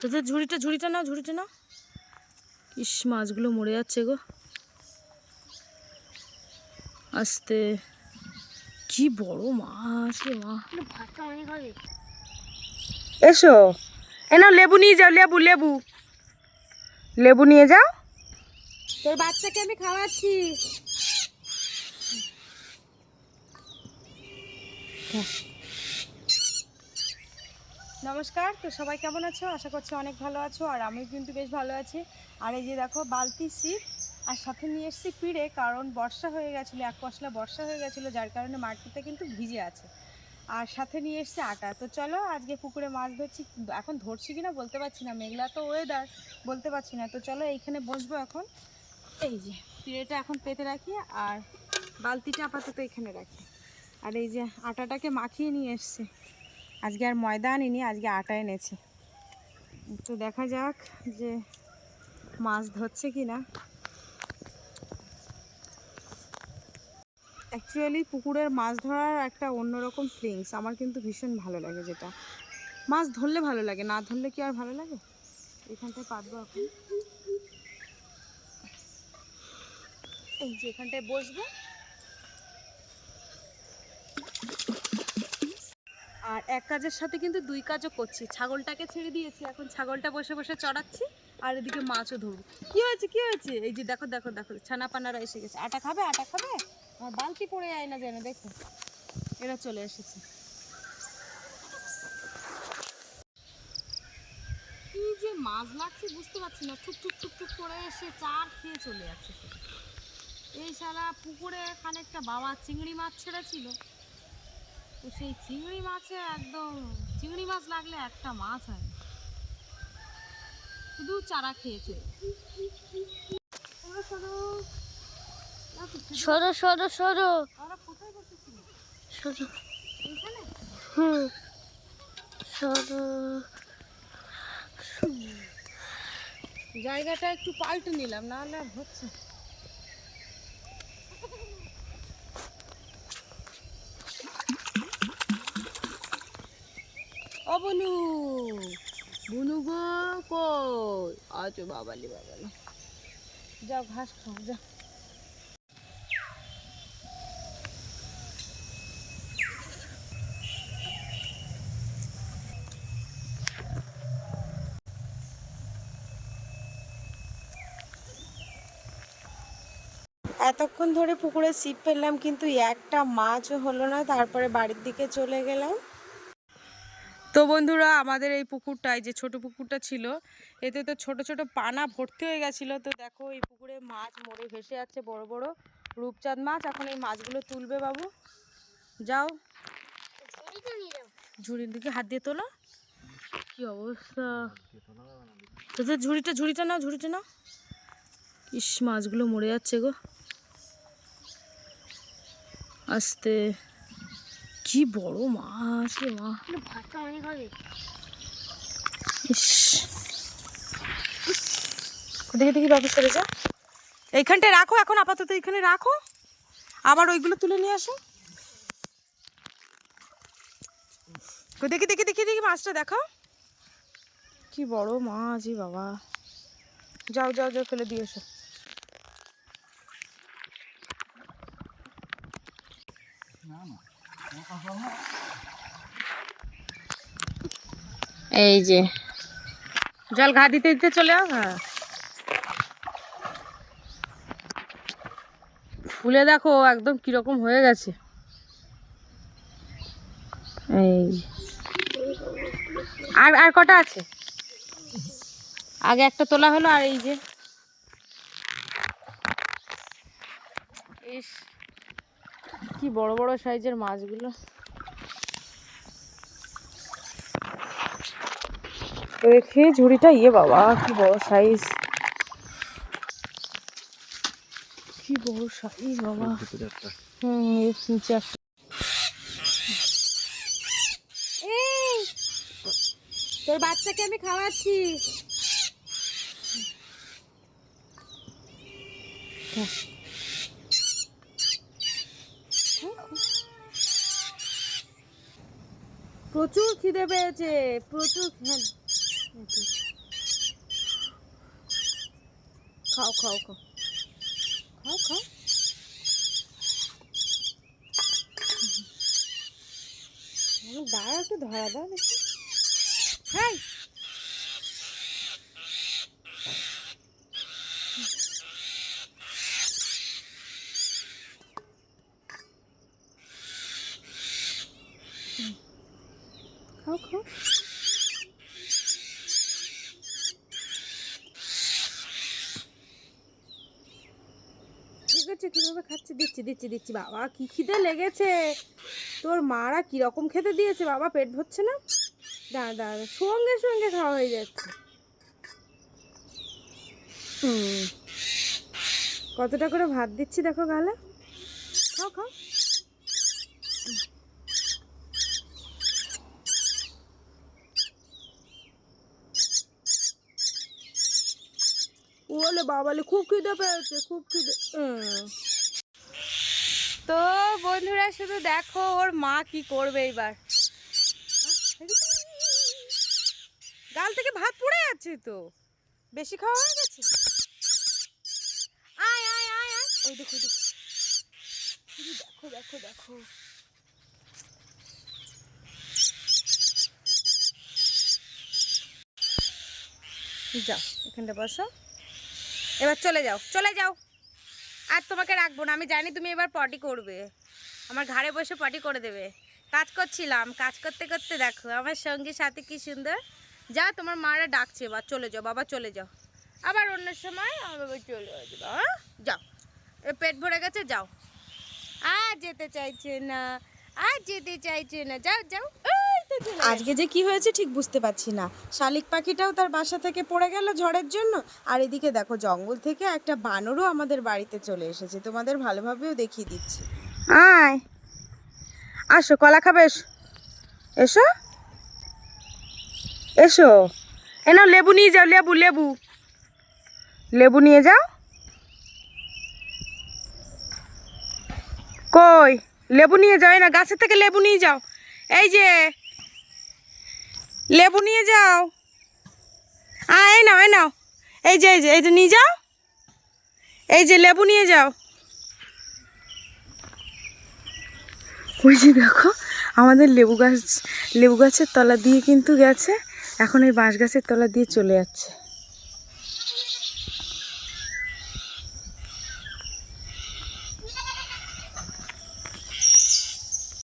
তোদের ঝুড়িটা ঝুড়িটা নাও ঝুড়িটা নাও। ইস মাছগুলো মরে যাচ্ছে গো। আস্তে। কি বড় মাছ রে মা। এসো। এ নাও লেবু নিয়ে যাও লেবু লেবু। লেবু নিয়ে যাও। তোর বাচ্চাকে আমি খাওয়াচ্ছি। নমস্কার। তো সবাই কেমন আছো? আশা করছি অনেক ভালো আছো আর আমি কিন্তু বেশ ভালো আছি। আর এই যে দেখো, বালতি সিপ আর সাথে নিয়ে এসেছি পিড়ে, কারণ বর্ষা হয়ে গেছিল, এক পশলা বর্ষা হয়ে গেছিল, যার কারণে মাটিটা কিন্তু ভিজে আছে। আর সাথে নিয়ে এসছে আটা। তো চলো, আজকে পুকুরে মাছ ধরছি। এখন ধরছি কিনা বলতে পারছি না, মেঘলা তো ওয়েদার বলতে পারছি না। তো চলো, এইখানে বসবো এখন। এই যে, পিড়েটা এখন পেতে রাখি আর বালতিটা আপাতত এখানে রাখি। আর এই যে আটাটাকে মাখিয়ে নিয়ে এসছে। আজকে আর ময়দা আনিনি, আজকে আটা এনেছি। তো দেখা যাক যে মাছ ধরছে কি না অ্যাকচুয়ালি পুকুরের মাছ ধরার একটা অন্যরকম ফিলিংস আমার কিন্তু ভীষণ ভালো লাগে যেটা। মাছ ধরলে ভালো লাগে, না ধরলে কি আর ভালো লাগে? এখানটায় পাতবো এখন। এই যে এখানটায় বসবো। আর এক কাজের সাথে কিন্তু দুই কাজও করছি। ছাগলটাকে ছেড়ে দিয়েছি, এখন ছাগলটা বসে বসে চড়াচ্ছি, আর এদিকে মাছও ধরবো। কি হয়েছে কি হয়েছে? এই যে দেখো দেখো দেখো ছানা পানারা এসে গেছে। আটা খাবে আটা খাবে? আমার বালতি পড়ে যায় না যেন, দেখো। এরা চলে এসেছে। কি যে মাছ লাগছে বুঝতে পারছি না। টুক টুক টুক টুক করে এসে চার খেয়ে চলে যাচ্ছে। এই সারা পুকুরে খানিকটা বাবা চিংড়ি মাছ ছেড়েছিল। তো সেই চিংড়ি মাছে একদম চিংড়ি মাছ লাগলে একটা মাছ হয়। শুধু চারা খেয়েছে। সরো সরো সরো সরো হুম। সরো জায়গাটা একটু পাল্টে নিলাম না হলে হচ্ছে বনু গো, কই? বাবালি বাবালি যাও, ঘাস খাও, যাও। এতক্ষণ ধরে পুকুরে ছিপ ফেললাম, কিন্তু একটা মাছও হলো না। তারপরে বাড়ির দিকে চলে গেলাম। তো বন্ধুরা, আমাদের এই পুকুরটায় যে ছোট পুকুরটা ছিল, এতে তো ছোট ছোট পানা ভর্তি হয়ে গেছিল। তো দেখো, এই পুকুরে মাছ মরে ভেসে যাচ্ছে, বড় বড় রূপচাঁদ মাছ। এখন এই মাছগুলো তুলবে বাবু। যাও। ঝুড়ির দিকে হাত দিয়ে তোলো। কি অবস্থা? তোদের ঝুড়িটা ঝুড়িটা নাও ঝুড়িটা নাও। ইস, মাছগুলো মরে যাচ্ছে গো। আস্তে। কি বড় মাছ রে মা ভাতটা অনেক হবে। ইস। দেখে দেখি বাবু চলে যা। এইখানটায় রাখো এখন আপাতত এখানে রাখো। আবার ওইগুলো তুলে নিয়ে আসো। দেখি দেখি দেখি দেখি মাছটা দেখাও কি বড় মাছ বাবা। যাও যাও যাও ফেলে দিয়ে এসো। এই যে। জল ঘা দিতে দিতে চলে আও হ্যাঁ। ফুলে দেখো একদম কীরকম হয়ে গেছে। এই। আর আর কটা আছে? আগে একটা তোলা হলো আর এই যে। ইস। কি বড় বড় সাইজের মাছগুলো? দেখে ঝুড়িটা ইয়ে বাবা কি বড় সাইজ কি বড় সাইজ বাবা। হুম নিচে তোর বাচ্চাকে আমি খাওয়াচ্ছি। প্রচুর খিদে পেয়েছে, প্রচুর খাও খাও খাও। খাও খাও। দাঁড়া একটু, ধরা দাও দেখি। হ্যাঁ খাও খাও আছে, কীভাবে খাচ্ছে? দিচ্ছি দিচ্ছি দিচ্ছি। বাবা, কি খিদে লেগেছে। তোর মারা কীরকম খেতে দিয়েছে? বাবা, পেট ভরছে না? দাঁড়া দাঁড়া, সঙ্গে সঙ্গে খাওয়া হয়ে যাচ্ছে। কতটা করে ভাত দিচ্ছি দেখো গালে? খাও খাও। ওলে বাবালে, খুব খিদে পেয়েছে, খুব খিদে তো বন্ধুরা, শুধু দেখো ওর মা কি করবে এবার গাল থেকে ভাত পড়ে আছে তো। বেশি খাওয়া হয়ে গেছে? আয় আয় আয় আয়। ওই দেখো দেখো দেখো দেখো। যাও, এখানটা বসো। এবার চলে যাও চলে যাও। আর তোমাকে রাখব না, আমি জানি তুমি এবার পটি করবে। আমার ঘাড়ে বসে পটি করে দেবে। কাজ করছিলাম, কাজ করতে করতে দেখো, আমার সঙ্গী সাথে কি সুন্দর। যা, তোমার মারা ডাকছে, এবার চলে যাও, বাবা চলে যাও। আবার অন্য সময় আমার বাবা চলে যাও। এ পেট ভরে গেছে, যাও। আর যেতে চাইছে না, আর যেতে চাইছে না, যাও যাও। আজকে যে কি হয়েছে ঠিক বুঝতে পারছি না। শালিক পাখিটাও তার বাসা থেকে পড়ে গেল ঝড়ের জন্য। আর এদিকে দেখো, জঙ্গল থেকে একটা বানরও আমাদের বাড়িতে চলে এসেছে। তোমাদের ভালোভাবেও দেখিয়ে দিচ্ছি। আয়। আসো, কলা খাবে, এসো এসো। এসো। এ নাও, লেবু নিয়ে যাও, লেবু লেবু। লেবু নিয়ে যাও। কই? লেবু নিয়ে যাও না গাছের থেকে লেবু নিয়ে যাও। এই যে লেবু নিয়ে যাও। আ এই নাও এই নাও। এই যে এই যে এই যে নিয়ে যাও। এই যে লেবু নিয়ে যাও। ওই যে দেখো, আমাদের লেবু গাছ, লেবু গাছের তলা দিয়ে কিন্তু গেছে। এখন এই বাঁশ গাছের তলা দিয়ে চলে যাচ্ছে।